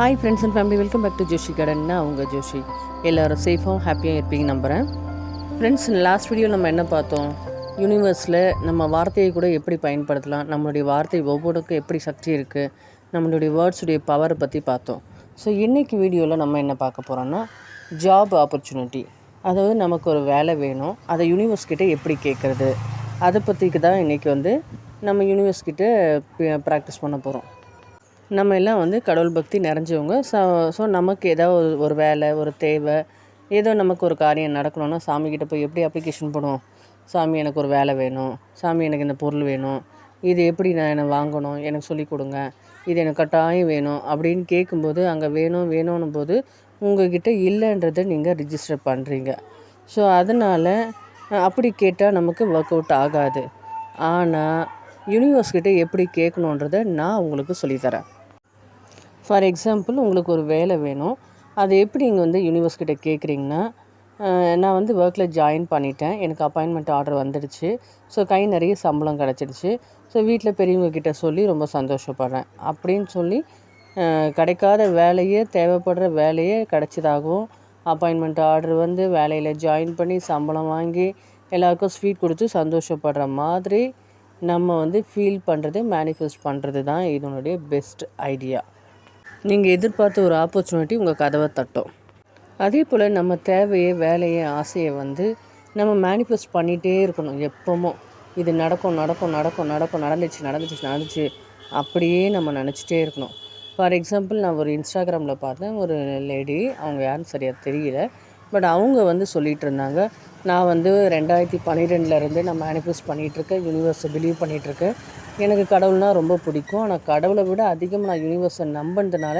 Hi friends and family welcome back to Joshi கடன்னா உங்கள் ஜோஷி. எல்லோரும் சேஃபாகவும் ஹாப்பியாக இருப்பீங்க நம்புகிறேன் ஃப்ரெண்ட்ஸ் லாஸ்ட் வீடியோ நம்ம என்ன பார்த்தோம்? யூனிவர்ஸில் நம்ம வார்த்தையை கூட எப்படி பயன்படுத்தலாம்? நம்மளுடைய வார்த்தை ஒவ்வொன்றுக்கும் எப்படி சக்தி இருக்குது நம்மளுடைய வேர்ட்ஸுடைய பவரை பற்றி பார்த்தோம். ஸோ இன்றைக்கி வீடியோவில் நம்ம என்ன பார்க்க போகிறோன்னா ஜாப் ஆப்பர்ச்சுனிட்டி அதாவது நமக்கு ஒரு வேலை வேணும். அதை யூனிவர்ஸ் கிட்டே எப்படி கேட்குறது? அதை பற்றிக்கு தான் இன்றைக்கி வந்து நம்ம யூனிவர்ஸ் கிட்டே ப்ராக்டிஸ் பண்ண போகிறோம் நம்ம எல்லாம் வந்து கடவுள் பக்தி நிறைஞ்சவங்க. ஸோ ஸோ நமக்கு ஏதாவது ஒரு ஒரு வேலை ஒரு தேவை ஏதோ நமக்கு ஒரு காரியம் நடக்கணும்னா சாமிக்கிட்ட போய் எப்படி அப்ளிகேஷன் பண்ணுவோம் சாமி எனக்கு ஒரு வேலை வேணும். சாமி எனக்கு இந்த பொருள் வேணும். இது எப்படி நான் என்னை வாங்கணும்? எனக்கு சொல்லி கொடுங்க. இது எனக்கு கட்டாயம் வேணும். அப்படின்னு கேட்கும்போது அங்கே வேணும் வேணும்னும் போது உங்கள்கிட்ட இல்லைன்றதை நீங்கள் ரிஜிஸ்டர் பண்ணுறீங்க ஸோ அதனால் அப்படி கேட்டால் நமக்கு ஒர்க் அவுட் ஆகாது. ஆனால் யூனிவர்ஸ்கிட்ட எப்படி கேட்கணுன்றதை நான் உங்களுக்கு சொல்லித்தரேன் ஃபார் எக்ஸாம்பிள் உங்களுக்கு ஒரு வேலை வேணும். அது எப்படி நீங்கள் வந்து யூனிவர்ஸ் கிட்டே கேட்குறீங்கன்னா நான் வந்து ஒர்க்கில் ஜாயின் பண்ணிட்டேன். எனக்கு அப்பாயின்மெண்ட் ஆர்டர் வந்துடுச்சு. ஸோ கை நிறைய சம்பளம் கிடச்சிடுச்சு. ஸோ வீட்டில் பெரியவங்க கிட்ட சொல்லி ரொம்ப சந்தோஷப்படுறேன். அப்படின்னு சொல்லி கிடைக்காத வேலையே தேவைப்படுற வேலையே கிடச்சதாகவும் அப்பாயின்மெண்ட் ஆர்டர் வந்து வேலையில் ஜாயின் பண்ணி சம்பளம் வாங்கி எல்லாருக்கும் ஸ்வீட் கொடுத்து சந்தோஷப்படுற மாதிரி நம்ம வந்து ஃபீல் பண்ணுறது மேனிஃபெஸ்ட் பண்ணுறது தான் இதனுடைய பெஸ்ட் ஐடியா நீங்கள் எதிர்பார்த்த ஒரு ஆப்பர்ச்சுனிட்டி உங்கள் கதவை தட்டும். அதே போல் நம்ம தேவையை வேலையை ஆசையை வந்து நம்ம மேனிஃபெஸ்ட் பண்ணிகிட்டே இருக்கணும் எப்போமோ. இது நடக்கும் நடக்கும் நடக்கும் நடக்கும் நடந்துச்சு நடந்துச்சு நடந்துச்சு அப்படியே நம்ம நினச்சிட்டே இருக்கணும். ஃபார் எக்ஸாம்பிள் நான் ஒரு இன்ஸ்டாகிராமில் பார்த்தேன். ஒரு லேடி அவங்க யாருன்னு சரியாக தெரியல. பட் அவங்க வந்து சொல்லிகிட்டு இருந்தாங்க நான் வந்து ரெண்டாயிரத்தி பன்னிரெண்டுலேருந்து நான் மேனிஃபெஸ்ட் பண்ணிகிட்ருக்கேன் யூனிவர்ஸை பிலீவ் பண்ணிகிட்ருக்கேன் எனக்கு கடவுள்னால் ரொம்ப பிடிக்கும். ஆனால் கடவுளை விட அதிகம் நான் யூனிவர்ஸை நம்பினதுனால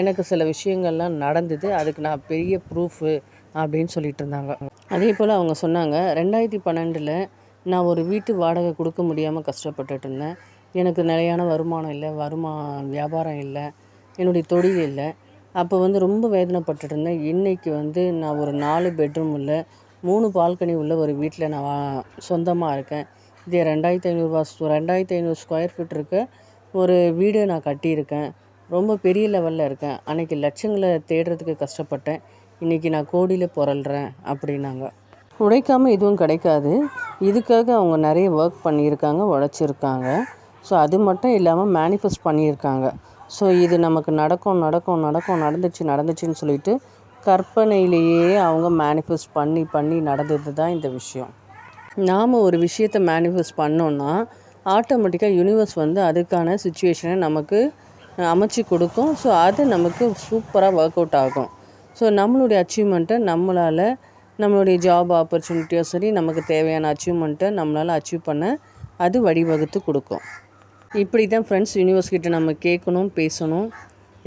எனக்கு சில விஷயங்கள்லாம் நடந்தது. அதுக்கு நான் பெரிய ப்ரூஃபு அப்படின்னு சொல்லிட்டு இருந்தாங்க. அதே போல் அவங்க சொன்னாங்க ரெண்டாயிரத்தி பன்னெண்டில் நான் ஒரு வீட்டு வாடகை கொடுக்க முடியாமல் கஷ்டப்பட்டுட்டு இருந்தேன். எனக்கு நிலையான வருமானம் இல்லை வருமா வியாபாரம் இல்லை என்னுடைய தொழில் இல்லை. அப்போ வந்து ரொம்ப வேதனைப்பட்டுட்டு இருந்தேன். இன்றைக்கி வந்து நான் ஒரு நாலு பெட்ரூம் உள்ள மூணு பால்கனி உள்ள ஒரு வீட்டில் நான் சொந்தமாக இருக்கேன். இது ரெண்டாயிரத்தி ஐநூறுபா ரெண்டாயிரத்தி ஐநூறு ஸ்கொயர் ஃபீட்ருக்கு ஒரு வீடு நான் கட்டியிருக்கேன். ரொம்ப பெரிய லெவலில் இருக்கேன். அன்றைக்கி லட்சங்களை தேடுறதுக்கு கஷ்டப்பட்டேன். இன்றைக்கி நான் கோடியில் புரள்கிறேன் அப்படின்னாங்க. உழைக்காமல் எதுவும் கிடைக்காது. இதுக்காக அவங்க நிறைய ஒர்க் பண்ணியிருக்காங்க உழைச்சிருக்காங்க. ஸோ அது மட்டும் இல்லாமல் மேனிஃபெஸ்ட் பண்ணியிருக்காங்க. ஸோ இது நமக்கு நடக்கும் நடக்கும் நடக்கும் நடந்துச்சு நடந்துச்சுன்னு சொல்லிட்டு கற்பனையிலேயே அவங்க மேனிஃபெஸ்ட் பண்ணி பண்ணி நடந்தது தான் இந்த விஷயம். நாம் ஒரு விஷயத்தை மேனிஃபெஸ்ட் பண்ணோன்னா ஆட்டோமேட்டிக்காக யூனிவர்ஸ் வந்து அதுக்கான சுச்சுவேஷனை நமக்கு அமைச்சு கொடுக்கும். ஸோ அது நமக்கு சூப்பராக ஒர்க் அவுட் ஆகும். ஸோ நம்மளுடைய அச்சீவ்மெண்ட்டை நம்மளால் நம்மளுடைய ஜாப் ஆப்பர்ச்சுனிட்டியோ சரி நமக்கு தேவையான அச்சீவ்மெண்ட்டை நம்மளால் அச்சீவ் பண்ண அது வழிவகுத்து கொடுக்கும். இப்படி தான் ஃப்ரெண்ட்ஸ் யூனிவர்ஸ் கிட்ட நம்ம கேட்கணும் பேசணும்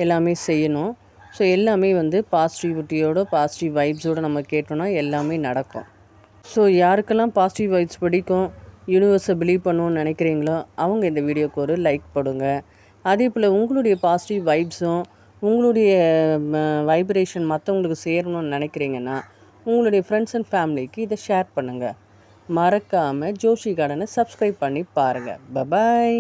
எல்லாமே செய்யணும். ஸோ எல்லாமே வந்து பாசிட்டிவிட்டியோட பாசிட்டிவ் வைப்ஸோடு நம்ம கேட்டோன்னா எல்லாமே நடக்கும். ஸோ யாருக்கெல்லாம் பாசிட்டிவ் வைப்ஸ் பிடிக்கும் யூனிவர்ஸை பிலீவ் பண்ணணும்னு நினைக்கிறீங்களோ அவங்க இந்த வீடியோக்கு ஒரு லைக் போடுங்க. அதே போல் உங்களுடைய பாசிட்டிவ் வைப்ஸும் உங்களுடைய வைப்ரேஷன் மற்றவங்களுக்கு சேரணும்னு நினைக்கிறீங்கன்னா உங்களுடைய ஃப்ரெண்ட்ஸ் அண்ட் ஃபேமிலிக்கு இதை ஷேர் பண்ணுங்கள் மறக்காமல் ஜோஷி கார்டனை சப்ஸ்கிரைப் பண்ணி பாருங்கள் பபாய்